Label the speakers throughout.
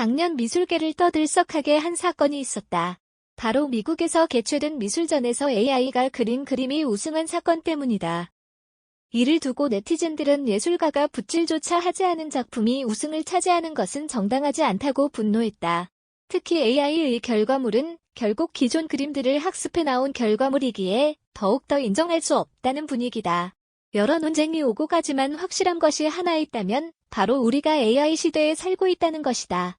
Speaker 1: 작년 미술계를 떠들썩하게 한 사건이 있었다. 바로 미국에서 개최된 미술전에서 AI가 그린 그림이 우승한 사건 때문이다. 이를 두고 네티즌들은 예술가가 붓질조차 하지 않은 작품이 우승을 차지하는 것은 정당하지 않다고 분노했다. 특히 AI의 결과물은 결국 기존 그림들을 학습해 나온 결과물이기에 더욱더 인정할 수 없다는 분위기다. 여러 논쟁이 오고 가지만 확실한 것이 하나 있다면 바로 우리가 AI 시대에 살고 있다는 것이다.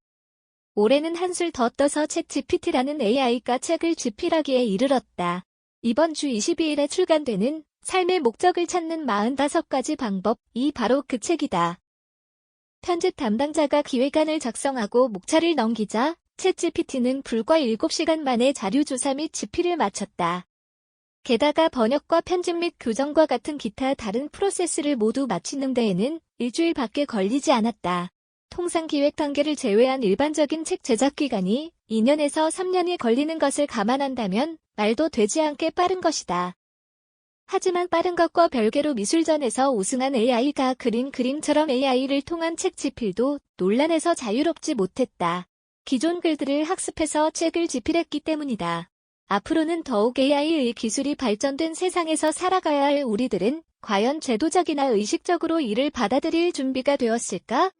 Speaker 1: 올해는 한술 더 떠서 책 GPT라는 AI가 책을 집필하기에 이르렀다. 이번 주 22일에 출간되는 삶의 목적을 찾는 45가지 방법 이 바로 그 책이다. 편집 담당자가 기획안을 작성하고 목차를 넘기자 챗 GPT는 불과 7시간 만에 자료 조사 및 집필을 마쳤다. 게다가 번역과 편집 및 교정과 같은 기타 다른 프로세스를 모두 마치는 데에는 일주일밖에 걸리지 않았다. 통상 기획 단계를 제외한 일반적인 책 제작 기간이 2년에서 3년이 걸리는 것을 감안한다면 말도 되지 않게 빠른 것이다. 하지만 빠른 것과 별개로 미술전에서 우승한 AI가 그린 그림처럼 AI를 통한 책 집필도 논란에서 자유롭지 못했다. 기존 글들을 학습해서 책을 집필했기 때문이다. 앞으로는 더욱 AI의 기술이 발전된 세상에서 살아가야 할 우리들은 과연 제도적이나 의식적으로 이를 받아들일 준비가 되었을까?